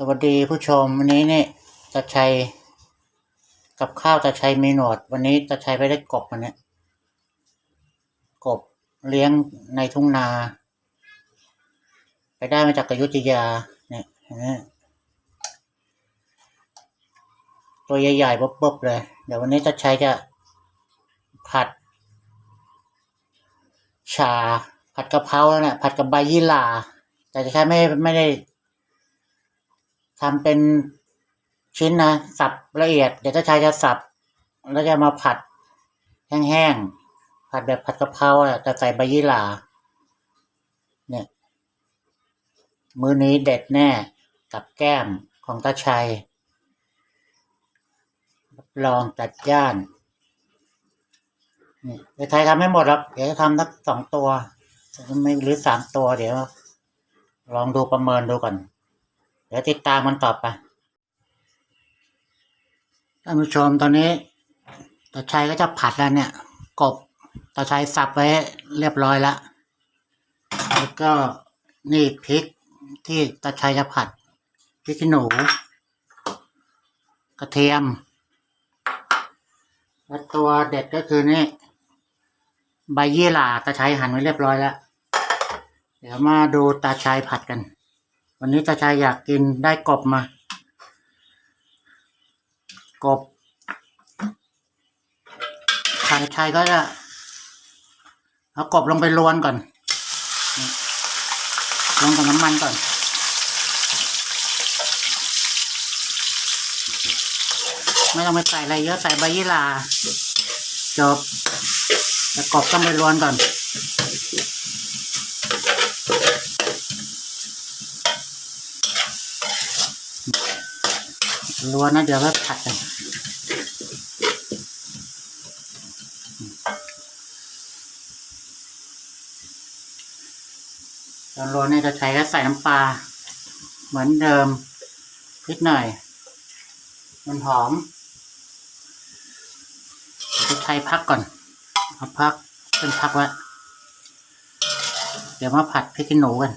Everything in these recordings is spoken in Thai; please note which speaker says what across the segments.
Speaker 1: สวัสดีผู้ชมวันนี้เนี่ยตาชัย กับข้าวตาชัยมีหนวด วันนี้ตาชัยไปได้กบมาเนี่ยกบเลี้ยงในทุ่งนา ไปได้มาจากอยุธยาเนี่ยเห็นไหมตัวใหญ่ๆบ๊บๆเลย เดี๋ยววันนี้ตาชัยจะผัด ชาผัดกะเพราแล้วเนี่ยผัดกับใบยี่หร่าแต่จะใช้ไม่ไม่ได้ ทำเป็นชิ้นนะ สับละเอียด เดี๋ยวจะใช้จะสับ แล้วจะมาผัดแห้งๆ ผัดแบบผัดกะเพราอะแต่ใส่ใบยี่หร่าเนี่ย มื้อนี้เด็ดแน่กับแก้มของตาชัยรับรองจัดจ้านเดี๋ยวไทยทำให้หมดแล้วเดี๋ยวจะทำสักสองตัวไม่หรือสามตัวเดี๋ยว ลองดูประเมินดูก่อน เดี๋ยวติดตามมันต่อไปท่านผู้ชมตอนนี้ตาชัยก็จะผัดแล้วเนี่ย กบตาชัยสับไว้เรียบร้อยแล้วแล้วก็นี่พริกที่ตาชัยจะผัดพริกขี้หนู กระเทียมและตัวเด็ดก็คือนี่ใบยี่หร่าตาชัยหั่นไว้เรียบร้อยแล้ว เดี๋ยวมาดูตาชัยผัดกัน วันนี้ตาชัยอยากกินได้กบมา กบตาชัยก็จะเอากบลงไปลวนก่อน ลงกับน้ำมันก่อนไม่ต้องไปใส่อะไรเยอะใส่ใบยี่หร่าจบแล้วกบต้องไปลวนก่อน ล้วนนะเดี๋ยวก็ผัดกันตอนล้วนนี่จะใช้ก็ใส่น้ำปลาเหมือนเดิมนิดหน่อย มันหอมจะใช้พักก่อนเอาพักเป็นพักไว้เดี๋ยวมาผัดพริกขี้หนูกัน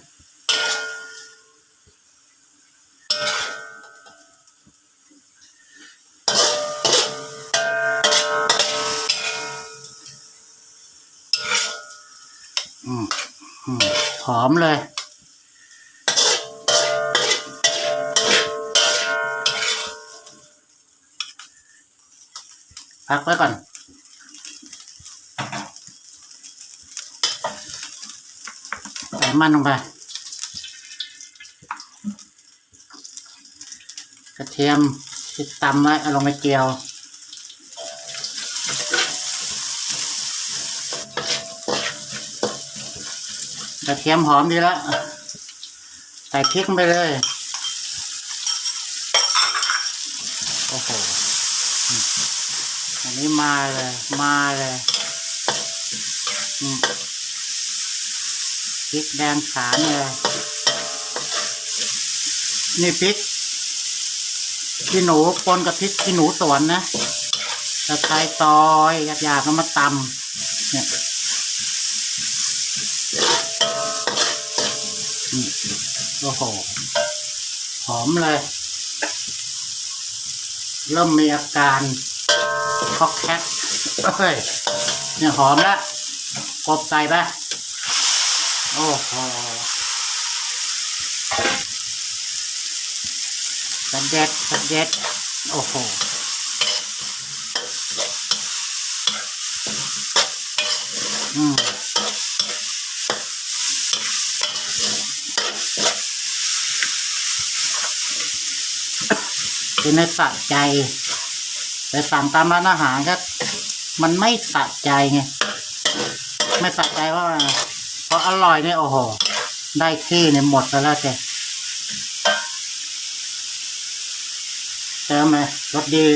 Speaker 1: หอมเลย พักไว้ก่อน ใส่มันลงไป กระเทียมที่ตำไว้เอาลงไปเจียว ระเทียมหอมดีแล้วใส่พริกไปเลย โอ้โห อันนี้มาเลย มาเลยพริกแดงฉานเลยนี่พริกขี้หนูปนกับพริกขี้หนูสวนนะตะไคร้ซอยหยาบๆก็มาตำเนี่ย โอ้โห หอมเลย เริ่มมีอาการคอกแคกเฮ้ยเนี่ยหอมแล้วกบใส่ไปโอ้โหสเด็ดสเด็ดโอ้โห คือในสะใจ แต่สั่งตามร้านอาหารก็มันไม่สะใจไงไม่สะใจว่าเพราะอร่อยเนี่ยโอ้โหได้ที่เนี่ยหมดไปแล้วเจ้เติมไหมรสดี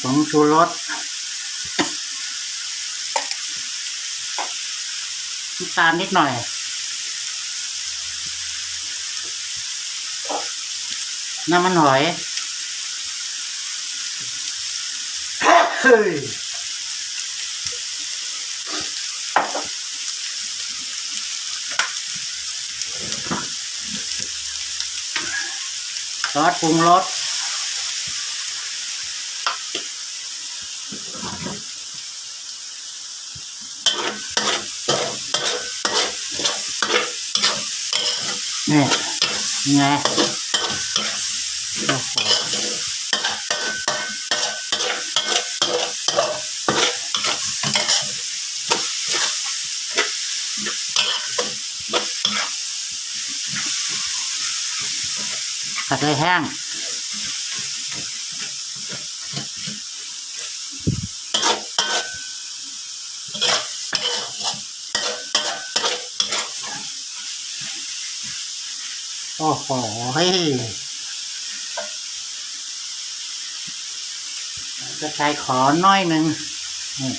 Speaker 1: ผงชูรสน้ำตาลนิดหน่อย น้ำมันหอยเฮ้ยนซอสปรุงรสนี่ยังไง โอ้โหผัดเลยแห้งโอ้โหเฮ้ย จะใช้ขอน้อยหนึ่งนี่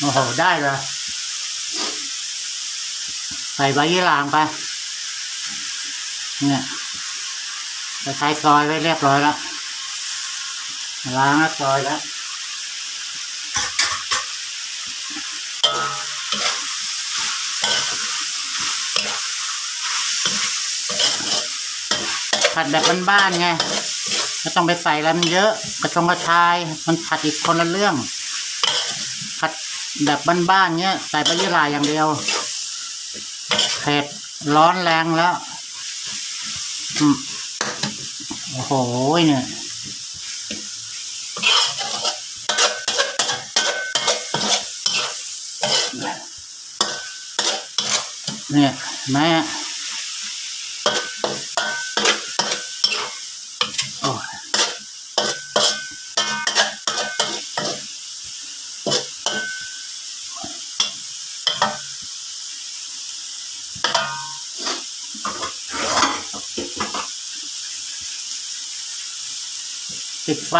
Speaker 1: โอ้โห ได้เลยใส่ใบยี่หร่างไป เนี่ย จะใช้ซอยไว้เรียบร้อยแล้วล้างแล้วซอยแล้วผัดแบบบ้านๆไงไม่ต้องไปใส่อะไรมันเยอะ กระชงกระชาย มันผัดอีกคนละเรื่อง ผัดแบบบ้านๆเงี้ย ใส่ใบยี่หร่าอย่างเดียวเผ็ดร้อนแรงแล้ว อืม โอ้โหเนี่ยเนี่ยแม่ ปิดไฟ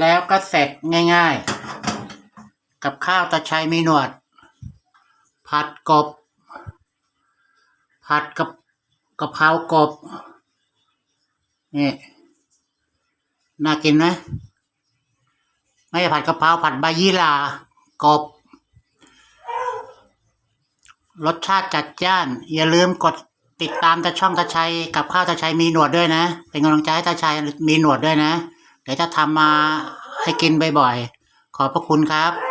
Speaker 1: แล้วก็เสร็จง่ายๆ กับข้าวตะชัยมีหนวด ผัดกบ ผัดกับกะเพรากบนี่น่ากินไหมไม่ผัดกะเพราผัดใบยี่หร่ากบ รสชาติจัดจ้าน อย่าลืมกดติดตามตาช่องตาชัยกับข้าวตาชัยมีหนวดด้วยนะ เป็นกำลังใจให้ตาชัยมีหนวดด้วยนะ เดี๋ยวจะทำมาให้กินบ่อยๆ ขอบพระคุณครับ